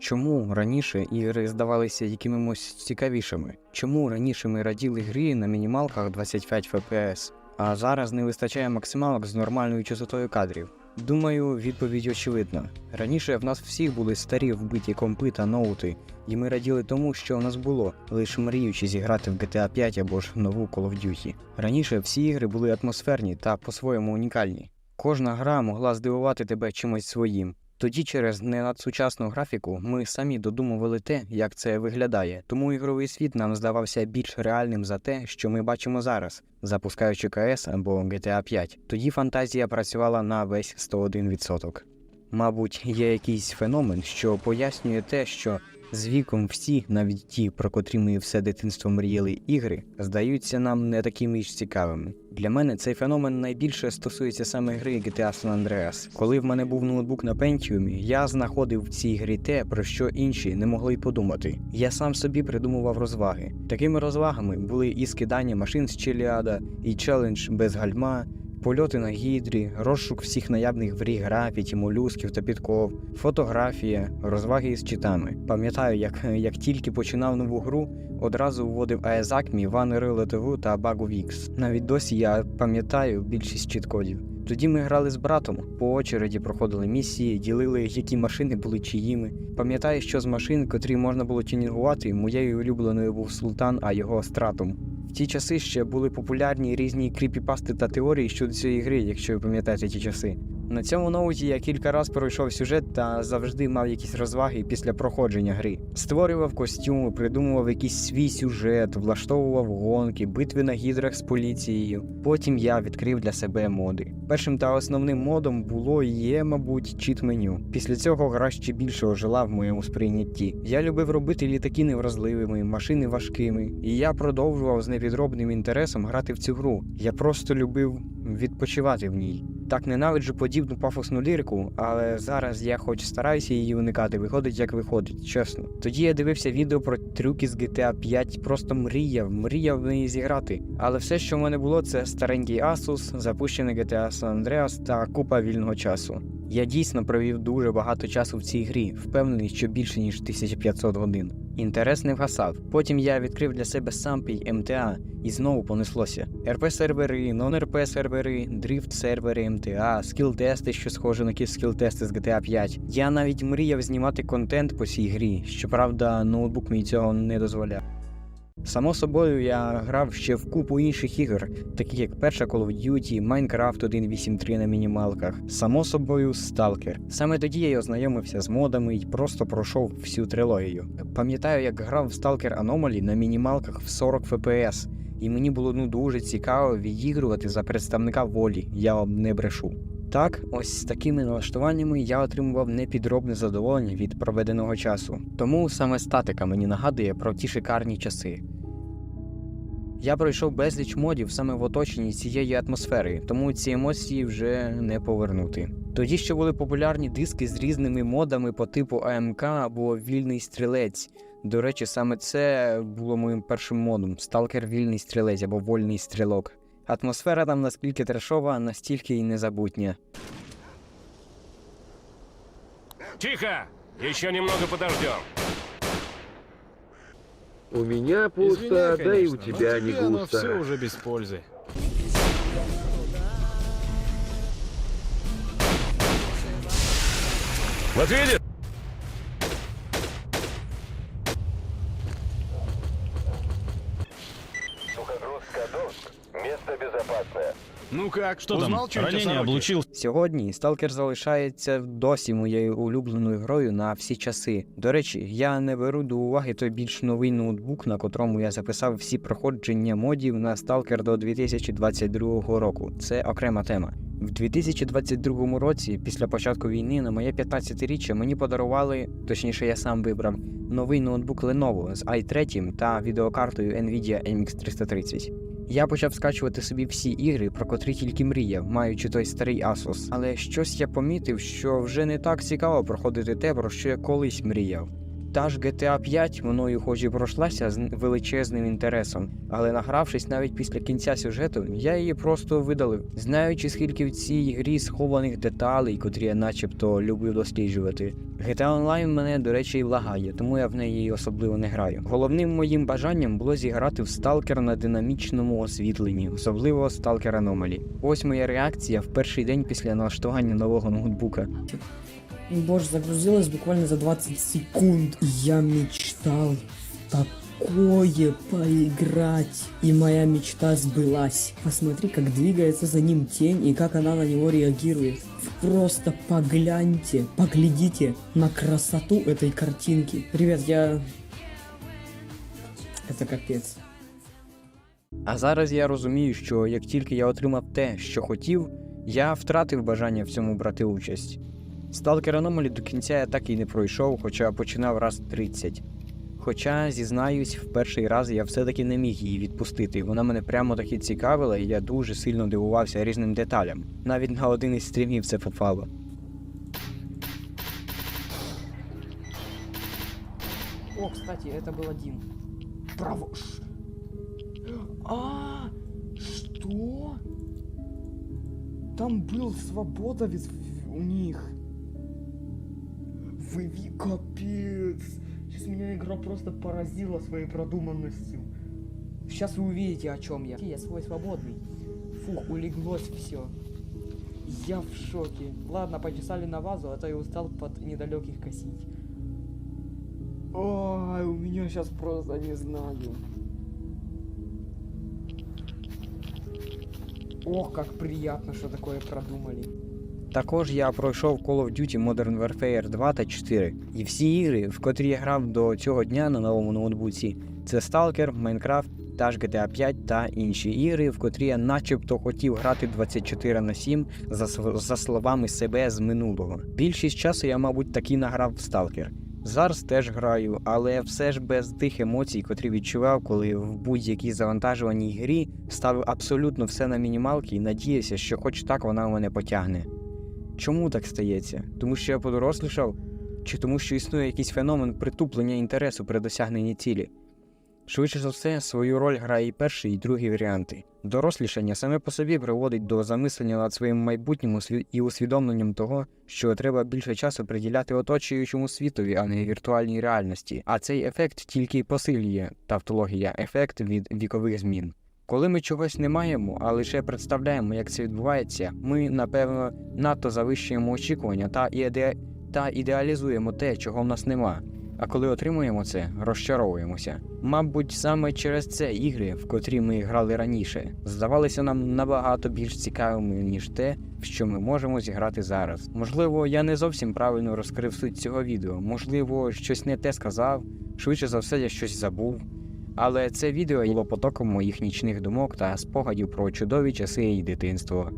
Чому раніше ігри здавалися якимось цікавішими? Чому раніше ми раділи грі на мінімалках 25 FPS, а зараз не вистачає максималок з нормальною частотою кадрів? Думаю, відповідь очевидна. Раніше в нас всіх були старі вбиті компи та ноути, і ми раділи тому, що у нас було, лише мріючи зіграти в GTA 5 або ж нову Call of Duty. Раніше всі ігри були атмосферні та по-своєму унікальні. Кожна гра могла здивувати тебе чимось своїм. Тоді через ненадсучасну графіку ми самі додумували те, як це виглядає, тому ігровий світ нам здавався більш реальним за те, що ми бачимо зараз, запускаючи КС або GTA 5. Тоді фантазія працювала на весь 101%. Мабуть, є якийсь феномен, що пояснює те, що з віком всі, навіть ті, про котрі ми все дитинство мріяли ігри, здаються нам не такими ж цікавими. Для мене цей феномен найбільше стосується саме гри GTA San Andreas. Коли в мене був ноутбук на Pentium, я знаходив в цій грі те, про що інші не могли й подумати. Я сам собі придумував розваги. Такими розвагами були і скидання машин з Челіада, і челендж без гальма. Польоти на гідрі, розшук всіх наявних в графіті, молюсків та підков, фотографія, розваги із читами. Пам'ятаю, як, як тільки починав нову гру, одразу вводив AESACMI, Ванери ЛТВ та BugWix. Навіть досі я пам'ятаю більшість чіткодів. Тоді ми грали з братом, по очереді проходили місії, ділили, які машини були чиїми. Пам'ятаю, що з машин, котрі можна було тюнінгувати, моєю улюбленою був Султан, а його стратом. В ті часи ще були популярні різні кріпіпасти та теорії щодо цієї гри, якщо ви пам'ятаєте ті часи. На цьому ноуті я кілька разів пройшов сюжет та завжди мав якісь розваги після проходження гри. Створював костюми, придумував якийсь свій сюжет, влаштовував гонки, битви на гідрах з поліцією. Потім я відкрив для себе моди. Першим та основним модом було і є, мабуть, чіт меню. Після цього гра ще більше ожила в моєму сприйнятті. Я любив робити літаки невразливими, машини важкими, і я продовжував з невідробним інтересом грати в цю гру. Я просто любив відпочивати в ній. Так ненавиджу подібну пафосну лірику, але зараз я хоч стараюся її уникати, виходить як виходить, чесно. Тоді я дивився відео про трюки з GTA 5, просто мріяв, мріяв в неї зіграти. Але все, що в мене було, це старенький Asus, запущений GTA San Andreas та купа вільного часу. Я дійсно провів дуже багато часу в цій грі, впевнений, що більше ніж 1500 годин. Інтерес не вгасав. Потім я відкрив для себе сампій МТА і знову понеслося. РП сервери, нон-РП сервери, дрифт сервери МТА, скіл-тести, що схоже на скіл-тести з GTA 5. Я навіть мріяв знімати контент по цій грі, щоправда, ноутбук мій цього не дозволяв. Само собою, я грав ще в купу інших ігор, таких як перша Call of Duty, Minecraft 1.8.3 на мінімалках, само собою, Stalker. Саме тоді я ознайомився з модами і просто пройшов всю трилогію. Пам'ятаю, як грав в Stalker Anomaly на мінімалках в 40 FPS, і мені було ну дуже цікаво відігрувати за представника волі, я вам не брешу. Так, ось з такими налаштуваннями я отримував непідробне задоволення від проведеного часу. Тому саме статика мені нагадує про ті шикарні часи. Я пройшов безліч модів саме в оточенні цієї атмосфери, тому ці емоції вже не повернути. Тоді ще були популярні диски з різними модами по типу АМК або Вільний стрілець. До речі, саме це було моїм першим модом Сталкер Вільний стрілець або Вольний стрілок. Атмосфера там наскільки трешова, настільки і незабутня. Тихо! Еще немного подождем. У меня пусто, Извиняй, да и у конечно, тебя но не тебе оно густо. все уже без пользы. Вот видишь? Ну как, Что там? узнал что-нибудь о Ранение? Сьогодні Сталкер залишається досі моєю улюбленою грою на всі часи. До речі, я не беру до уваги той більш новий ноутбук, на котрому я записав всі проходження модів на Сталкер до 2022 року. Це окрема тема. В 2022 році, після початку війни, на моє 15-річчя мені подарували, точніше, я сам вибрав новий ноутбук Lenovo з i3 та відеокартою Nvidia MX 330. Я почав скачувати собі всі ігри, про котрі тільки мріяв, маючи той старий Asus. Але щось я помітив, що вже не так цікаво проходити те, про що я колись мріяв. Та ж GTA 5 мною хоч і пройшлася з величезним інтересом, але награвшись навіть після кінця сюжету, я її просто видалив, знаючи, скільки в цій грі схованих деталей, котрі я начебто люблю досліджувати. GTA Online мене, до речі, лагає, тому я в неї особливо не граю. Головним моїм бажанням було зіграти в сталкер на динамічному освітленні, особливо сталкер Аномалі. Ось моя реакція в перший день після налаштування нового ноутбука. Боже, загрузилось буквально за 20 секунд. Я мечтал такое поиграть. И моя мечта сбылась. Посмотри, как двигается за ним тень и как она на него реагирует. Просто погляньте, поглядите на красоту этой картинки. Ребят, я... Это капец. А зараз я розумію, що як тільки я отримав те, що хотів, я втратив бажання в цьому брати участь. Stalker Anomaly до кінця я так і не пройшов, хоча починав раз 30. Хоча, зізнаюсь, в перший раз я все-таки не міг її відпустити. Вона мене прямо таки цікавила, і я дуже сильно дивувався різним деталям. Навіть на один із стрімів це попало. О, кстати, это был один. Право. Ш- А, что? Там был свободовец в- у них. Вы ви- капец. Сейчас меня игра просто поразила своей продуманностью. Сейчас вы увидите, о чем я. Я свой свободный. Фух, улеглось все. Я в шоке. Ладно, почесали на вазу, а то я устал под недалеких косить. Ой, у меня сейчас просто не знаю. Ох, как приятно, что такое продумали. Також я пройшов Call of Duty Modern Warfare 2 та 4. І всі ігри, в котрі я грав до цього дня на новому ноутбуці, це Stalker, Minecraft, та ж GTA 5 та інші ігри, в котрі я начебто хотів грати 24 на 7 за, за словами себе з минулого. Більшість часу я, мабуть, таки награв в Stalker. Зараз теж граю, але все ж без тих емоцій, котрі відчував, коли в будь-якій завантажуваній грі ставив абсолютно все на мінімалки і надіявся, що хоч так вона у мене потягне. Чому так стається? Тому що я подорослішав? Чи тому, що існує якийсь феномен притуплення інтересу при досягненні цілі? Швидше за все, свою роль грає і перший, і другий варіанти. Дорослішання саме по собі приводить до замислення над своїм майбутнім і усвідомленням того, що треба більше часу приділяти оточуючому світові, а не віртуальній реальності. А цей ефект тільки посилює тавтологія, ефект від вікових змін. Коли ми чогось не маємо, а лише представляємо, як це відбувається, ми, напевно, надто завищуємо очікування та, іде... та ідеалізуємо те, чого в нас нема. А коли отримуємо це, розчаровуємося. Мабуть, саме через це ігри, в котрі ми грали раніше, здавалися нам набагато більш цікавими, ніж те, в що ми можемо зіграти зараз. Можливо, я не зовсім правильно розкрив суть цього відео, можливо, щось не те сказав, швидше за все, я щось забув. Але це відео було потоком моїх нічних думок та спогадів про чудові часи і дитинство.